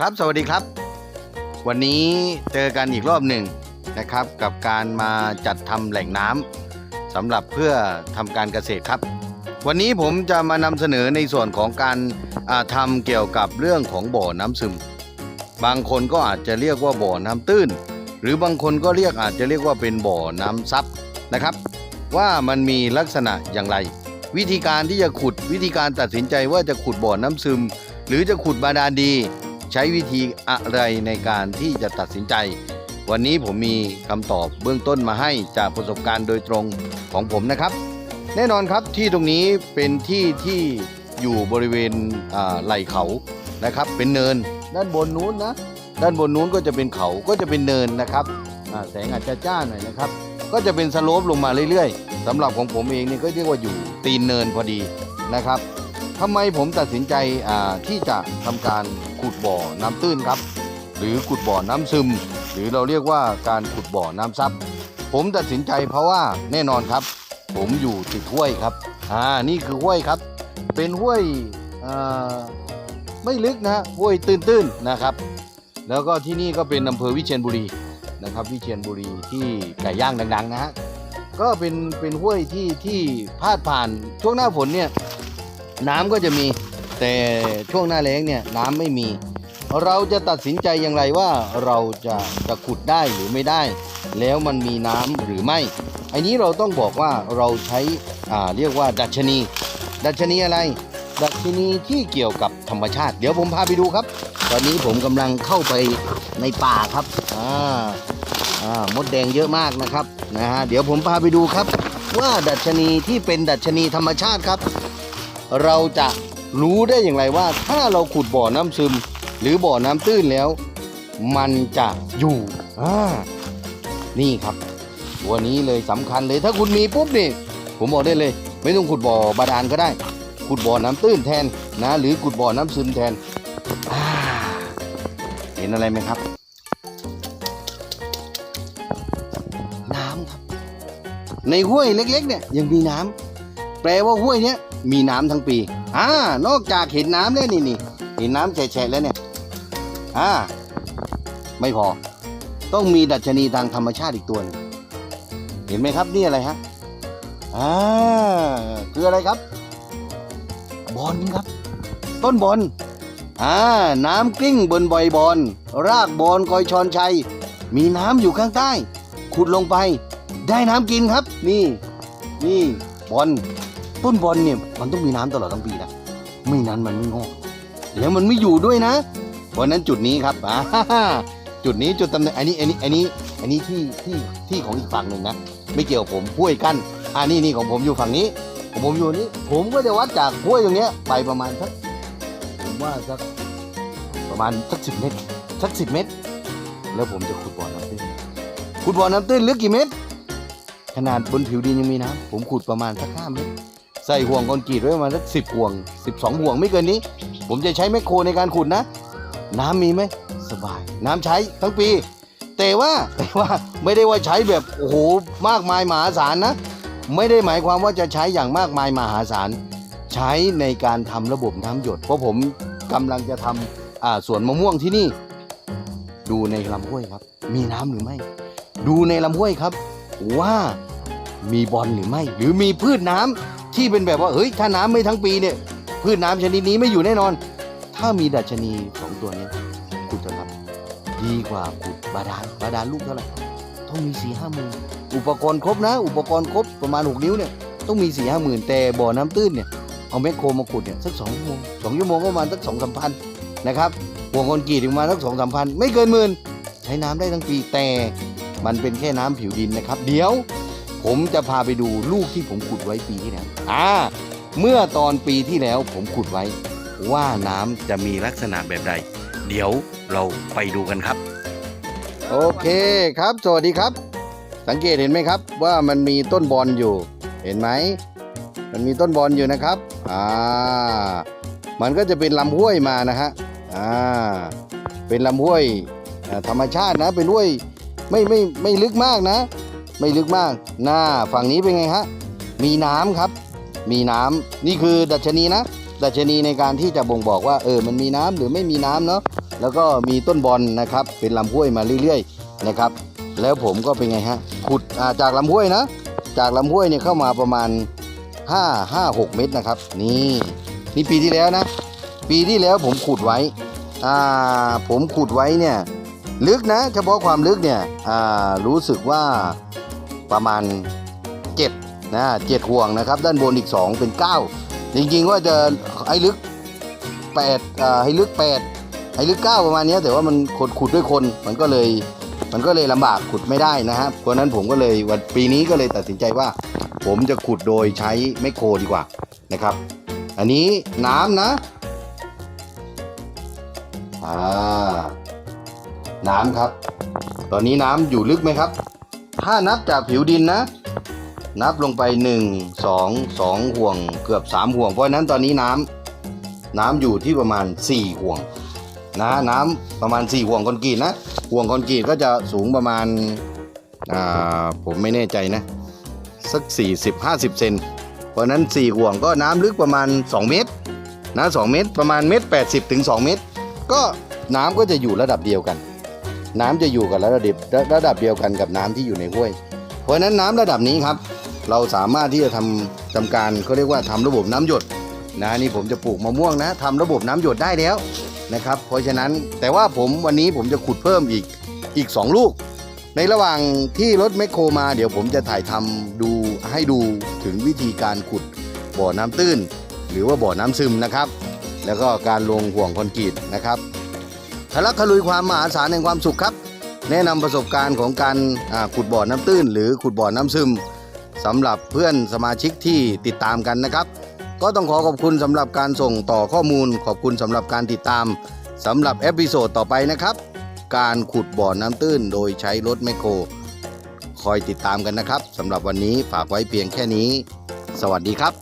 ครับสวัสดีครับ วันนี้เจอกันอีกรอบหนึ่งนะครับ กับการมาจัดทำแหล่งน้ำสำหรับเพื่อทำการเกษตรครับ วันนี้ผมจะมานำเสนอในส่วนของการทำเกี่ยวกับเรื่องของบ่อน้ำซึม บางคนก็อาจจะเรียกว่าบ่อน้ำตื้น หรือบางคนก็เรียกอาจจะเรียกว่าเป็นบ่อน้ำซับนะครับ ว่ามันมีลักษณะอย่างไร วิธีการที่จะขุดวิธีการตัดสินใจว่าจะขุดบ่อน้ำซึม หรือจะขุดบาดาลดี ใช้วิธีอะไรในการที่จะตัดสินใจ วันนี้ผมมีคำตอบเบื้องต้นมาให้จากประสบการณ์โดยตรงของผมนะครับ แน่นอนครับที่ตรงนี้เป็นที่ที่อยู่บริเวณไหล่เขานะครับ เป็นเนินด้านบนนู้นนะด้านบนนู้นก็จะเป็นเขาก็จะเป็นเนินนะครับแสงอาจจะจ้าหน่อยนะครับ ก็จะเป็นสโลปลงมาเรื่อยๆสำหรับของผมเองเนี่ก็เรียกว่าอยู่ตีนเนินพอดีนะครับทำไมผมตัดสินใจที่จะทำการ ขุดบ่อน้ำตื้นครับ หรือขุดบ่อน้ำซึม หรือเราเรียกว่าการขุดบ่อน้ำซับผมตัดสินใจเพราะว่าแน่นอนครับ ผมอยู่ติดห้วยครับอ่านี่คือห้วยครับ เป็นห้วยไม่ลึกนะห้วยตื้นๆนะครับ แล้วก็ที่นี่ก็เป็นอำเภอวิเชียรบุรีนะครับวิเชียรบุรีที่ไก่ย่างดังๆนะฮะก็เป็นเป็นห้วยที่ที่พาดผ่านช่วงหน้าฝนเนี่ยน้ำก็จะมี แต่ช่วงหน้าแล้งเนี่ยน้ำไม่มี เราจะตัดสินใจอย่างไรว่าเราจะจะขุดได้หรือไม่ได้ แล้วมันมีน้ำหรือไม่อันนี้เราต้องบอกว่าเราใช้อ่าเรียกว่าดัชนี ดัชนีอะไร ดัชนีที่เกี่ยวกับธรรมชาติ เดี๋ยวผมพาไปดูครับ ตอนนี้ผมกำลังเข้าไปในป่าครับอ่าอ่ามดแดงเยอะมากนะครับนะฮะเดี๋ยวผมพาไปดูครับ ว่าดัชนีที่เป็นดัชนีธรรมชาติครับ เราจะ รู้ได้อย่างไรว่าถ้าเราขุดบ่อน้ำซึม หรือบ่อน้ำตื้นแล้ว มันจะอยู่อ่านี่ครับ ตัวนี้เลยสำคัญเลยถ้าคุณมีปุ๊บนี่ผมบอกได้เลย ไม่ต้องขุดบ่อบาดาลก็ได้ ขุดบ่อน้ำตื้นแทนนะ หรือขุดบ่อน้ำซึมแทนอ่าเห็นอะไรไหมครับ น้ำครับ ในห้วยเล็ก ๆ เนี่ยยังมีน้ำแปลว่าห้วยเนี้ยมีน้ำทั้งปี อ่านอกจากเห็นน้ำแล้วนี่นี่เห็นน้ำแฉะแล้วเนี่ยอ่าไม่พอ ต้องมีดัชนีทางธรรมชาติอีกตัวนึงเห็นไหมครับนี่อะไรฮะอ่าคืออะไรครับ บอลครับ ต้นบอลอ่าน้ำกลิ้งบนใบบอลรากบอลคอยชอนชัย มีน้ำอยู่ข้างใต้ ขุดลงไป ได้น้ำกินครับ นี่ นี่บอล ต้นบอลเนี่ยมันต้องมีน้ำตลอดทั้งปีนะไม่นั้นมันไม่งอกแล้วมันไม่อยู่ด้วยนะ เพราะนั้นจุดนี้ครับอ่าจุดนี้จุดตำแหน่งอันนี้อันนี้อันนี้อันนี้ที่ที่ที่ของอีกฝั่งหนึ่งนะไม่เกี่ยวกับผมห้วยกั้นอ่านี่นี่ของผมอยู่ฝั่งนี้ของผมอยู่นี้ ผมก็จะวัดจากห้วยตรงเนี้ยไปประมาณสักผมว่าสักประมาณสักสิบเมตรสักสิบเมตร แล้วผมจะขุดบ่อน้ำตื้นขุดบ่อน้ำตื้นลึกกี่เมตร ขนาดบนผิวดินยังมีน้ำผมขุดประมาณสักห้าเมตร ใส่ห่วงคอนกรีตไว้ประมาณสักสิบห่วงสิบสองห่วงไม่เกินนี้ ผมจะใช้แมคโครในการขุดนะ น้ำมีไหมสบาย น้ำใช้ทั้งปี แต่ว่าแต่ว่าไม่ได้ว่าใช้แบบโอ้โหมากมายมหาศาลนะ ไม่ได้หมายความว่าจะใช้อย่างมากมายมหาศาลใช้ในการทำระบบน้ำหยด เพราะผมกำลังจะทำอ่าสวนมะม่วงที่นี่ ดูในลำห้วยครับ มีน้ำหรือไม่ ดูในลำห้วยครับ ว่ามีบอลหรือไม่ หรือมีพืชน้ำ ที่เป็นแบบว่าเฮ้ยถ้าน้ำไม่ทั้งปีเนี่ยพืชน้ำชนิดนี้ไม่อยู่แน่นอน ถ้ามีดัชนีสองตัวนี้ขุดเถอะครับ ดีกว่าขุดบาดาลบาดาลลูกเท่าไหร่ต้องมีสี่ห้าหมื่นอุปกรณ์ครบนะ อุปกรณ์ครบประมาณหกนิ้วเนี่ยต้องมีสี่ห้าหมื่นแต่บ่อน้ำตื้นเนี่ยเอาแมคโครมาขุดเนี่ยสักสองชั่วโมงสองชั่วโมงก็ประมาณสักสองสามพันนะครับห่วงคอนกรีตประมาณสักสองสามพันไม่เกินหมื่นใช้น้ำได้ทั้งปีแต่มันเป็นแค่น้ำผิวดินนะครับ เดี๋ยว ผมจะพาไปดูลูกที่ผมขุดไว้ปีที่แล้วอ่า เมื่อตอนปีที่แล้วผมขุดไว้ ว่าน้ำจะมีลักษณะแบบใด เดี๋ยวเราไปดูกันครับ โอเคครับ สวัสดีครับ สังเกตเห็นไหมครับ ว่ามันมีต้นบอลอยู่ เห็นไหม มันมีต้นบอลอยู่นะครับ อ่า มันก็จะเป็นลำห้วยมานะฮะ อ่า เป็นลำห้วยธรรมชาตินะ เป็นห้วยไม่ไม่ไม่ลึกมากนะ ไม่ลึกมาก หน้าฝั่งนี้เป็นไงฮะ มีน้ำครับ มีน้ำนี่คือดัชนีนะ ดัชนีในการที่จะบ่งบอกว่าเออมันมีน้ำหรือไม่มีน้ำเนาะแล้วก็มีต้นบอลนะครับ เป็นลำห้วยมาเรื่อยๆนะครับ แล้วผมก็เป็นไงฮะขุดาจากลำห้วยนะ จากลำห้วยเนี่ยเข้ามาประมาณ 5 5 6 เมตรนะครับ นี่นี่ปีที่แล้วนะ ปีที่แล้วผมขุดไว้อ่าผมขุดไว้เนี่ยลึกนะ เฉพาะความลึกเนี่ยอ่ารู้สึกว่า ประมาณ7นะเจ็ดห่วงนะครับ ด้านบนอีก 2 เป็น 9 จริงๆว่าจะให้ลึก8อ่าให้ลึก 8 ให้ลึก 9 ประมาณนี้แต่ว่ามันขุดขุดด้วยคนมันก็เลยมันก็เลยลำบากขุดไม่ได้นะครับเพราะนั้นผมก็เลยวันปีนี้ก็เลยตัดสินใจว่า ผมจะขุดโดยใช้ไมโครดีกว่านะครับ อันนี้น้ำนะอ่าน้ำครับ ตอนนี้น้ำอยู่ลึกไหมครับ ถ้านับจากผิวดินนะ นับลงไป 1 2 2 ห่วงเกือบ 3 ห่วง เพราะนั้นตอนนี้น้ำน้ำอยู่ที่ประมาณ 4 ห่วงนะน้ำประมาณ 4 ห่วงคอนกรีตนะ ห่วงคอนกรีตก็จะสูงประมาณอ่าผมไม่แน่ใจนะ สัก 40 50 เซนเพราะฉะนั้น 4 ห่วงก็น้ำลึกประมาณ 2 เมตรนะ2เมตรประมาณเมตร80ถึง2เมตร ก็น้ำก็จะอยู่ระดับเดียวกัน น้ำจะอยู่กับระดับระดับเดียวกันกับน้ำที่อยู่ในห้วย เพราะฉะนั้นน้ำระดับนี้ครับ เราสามารถที่จะทำทำการเขาเรียกว่าทำระบบน้ำหยดนะนี่ผมจะปลูกมะม่วงนะทำระบบน้ำหยดได้แล้วนะครับ เพราะฉะนั้นแต่ว่าผมวันนี้ผมจะขุดเพิ่มอีกอีก 2 ลูก ในระหว่างที่รถแมคโครมาเดี๋ยวผมจะถ่ายทำดูให้ดูถึงวิธีการขุดบ่อน้ำตื้น หรือว่าบ่อน้ำซึมนะครับ แล้วก็การลงห่วงคอนกรีตนะครับ ทะลักทะลุยความมหาศาลแห่งความสุขครับ แนะนำประสบการณ์ของการขุดบ่อน้ำตื้น หรือขุดบ่อน้ำซึมสำหรับเพื่อนสมาชิกที่ติดตามกันนะครับ ก็ต้องขอขอบคุณสำหรับการส่งต่อข้อมูล ขอบคุณสำหรับการติดตามสำหรับเอพิโซดต่อไปนะครับ การขุดบ่อน้ำตื้นโดยใช้รถแมคโคร คอยติดตามกันนะครับสำหรับวันนี้ฝากไว้เพียงแค่นี้ สวัสดีครับ